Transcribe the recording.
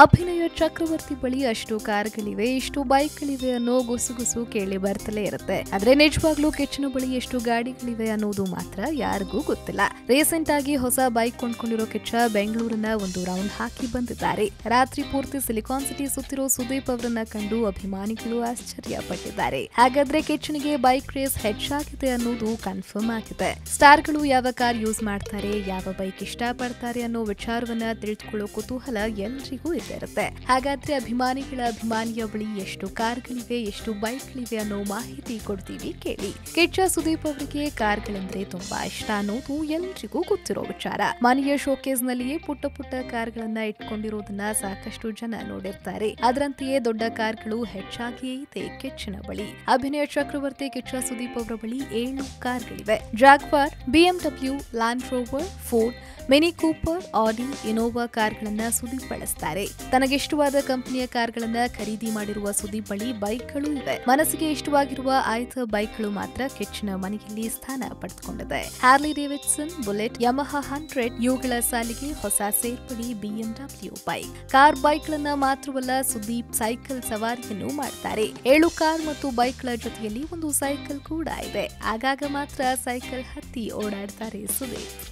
ಅಭಿನಯ ಚಕ್ರವರ್ತಿ ಬಳಿ ಅಷ್ಟು ಕಾರ್ಗಳಿವೆ, ಇಷ್ಟು ಬೈಕ್ಗಳಿವೆ ಅನ್ನೋ ಗುಸುಗುಸು ಕೇಳಿ ಬರ್ತಲೇ ಇರುತ್ತೆ. ಆದ್ರೆ ನಿಜವಾಗ್ಲೂ ಕೆಚ್ಚಿನ ಬಳಿ ಎಷ್ಟು ಗಾಡಿಗಳಿವೆ ಅನ್ನೋದು ಮಾತ್ರ ಯಾರಿಗೂ ಗೊತ್ತಿಲ್ಲ. ರೀಸೆಂಟ್ ಆಗಿ ಹೊಸ ಬೈಕ್ ಕೊಂಡ್ಕೊಂಡಿರೋ ಕೆಚ್ಚ ಬೆಂಗಳೂರಿನ ಒಂದು ರೌಂಡ್ ಹಾಕಿ ಬಂದಿದ್ದಾರೆ. ರಾತ್ರಿ ಪೂರ್ತಿ ಸಿಲಿಕಾನ್ ಸಿಟಿ ಸುತ್ತಿರೋ ಸುದೀಪ್ ಅವರನ್ನ ಕಂಡು ಅಭಿಮಾನಿಗಳು ಆಶ್ಚರ್ಯ ಪಟ್ಟಿದ್ದಾರೆ ಹಾಗಾದ್ರೆ ಕೆಚ್ಚನಿಗೆ ಬೈಕ್ ರೇಸ್ ಹೆಚ್ಚಾಗಿದೆ ಅನ್ನೋದು ಕನ್ಫರ್ಮ್ ಆಗಿದೆ. ಸ್ಟಾರ್ಗಳು ಯಾವ ಕಾರ್ ಯೂಸ್ ಮಾಡ್ತಾರೆ, ಯಾವ ಬೈಕ್ ಇಷ್ಟ ಪಡ್ತಾರೆ ಅನ್ನೋ ವಿಚಾರವನ್ನ ತಿಳಿದುಕೊಳ್ಳೋ ಕುತೂಹಲ ಎಲ್ರಿಗೂ ಇದ್ದೇ ಇರುತ್ತೆ. ಹಾಗಾದ್ರೆ ಅಭಿಮಾನಿಗಳ ಅಭಿಮಾನಿಯ ಬಳಿ ಎಷ್ಟು ಕಾರ್ಗಳಿವೆ, ಎಷ್ಟು ಬೈಕ್ಗಳಿವೆ ಅನ್ನೋ ಮಾಹಿತಿ ಕೊಡ್ತೀವಿ ಕೇಳಿ. ಕೆಚ್ಚ ಸುದೀಪ್ ಅವರಿಗೆ ಕಾರ್ಗಳೆಂದ್ರೆ ತುಂಬಾ ಇಷ್ಟ ಅನ್ನೋದು ಎಲ್ರಿಗೂ ಗೊತ್ತಿರೋ ವಿಚಾರ. ಮನೆಯ ಶೋಕೇಸ್ ನಲ್ಲಿಯೇ ಪುಟ್ಟ ಪುಟ್ಟ ಕಾರ್ಗಳನ್ನ ಇಟ್ಕೊಂಡಿರೋದನ್ನ ಸಾಕಷ್ಟು ಜನ ನೋಡಿರ್ತಾರೆ. ಅದರಂತೆಯೇ ದೊಡ್ಡ ಕಾರ್ಗಳು ಹೆಚ್ಚಾಗಿಯೇ ಇದೆ ಕಿಚ್ಚನ ಬಳಿ. ಅಭಿನಯ ಚಕ್ರವರ್ತಿ ಕಿಚ್ಚ ಸುದೀಪ್ ಅವರ ಬಳಿ ಏಳು ಕಾರ್ಗಳಿವೆ. Jaguar BMW Land Rover, Ford Mini Cooper Audi Innova ಕಾರ್ಗಳನ್ನ Sudeep ಬಳಸ್ತಾರೆ. ತನಗಿಷ್ಟವಾದ ಕಂಪನಿಯ ಕಾರ್ಗಳನ್ನ ಖರೀದಿ ಮಾಡಿರುವ ಸುದೀಪ್ ಬಳಿ ಬೈಕ್ಗಳು ಇವೆ. ಮನಸ್ಸಿಗೆ ಇಷ್ಟವಾಗಿರುವ ಆಯ್ದ ಬೈಕ್ಗಳು ಮಾತ್ರ ಕೆಚ್ಚಿನ ಮನೆಯಲ್ಲಿ ಸ್ಥಾನ ಪಡೆದುಕೊಂಡಿದೆ. Harley Davidson Bullet Yamaha hundred ಇವುಗಳ ಸಾಲಿಗೆ ಹೊಸ ಸೇರ್ಪಡೆ ಬಿಎಂಡಬ್ಲ್ಯೂ ಬೈಕ್ ಕಾರ್ ಬೈಕ್ಗಳನ್ನ ಮಾತ್ರವಲ್ಲ, ಸುದೀಪ್ ಸೈಕಲ್ ಸವಾರಿಯನ್ನು ಮಾಡ್ತಾರೆ. ಏಳು ಕಾರ್ ಮತ್ತು ಬೈಕ್ಗಳ ಜೊತೆಯಲ್ಲಿ ಒಂದು ಸೈಕಲ್ ಕೂಡ ಇದೆ. ಆಗಾಗ ಮಾತ್ರ ಸೈಕಲ್ ಹತ್ತಿ ಓಡಾಡ್ತಾರೆ ಸುದೀಪ್.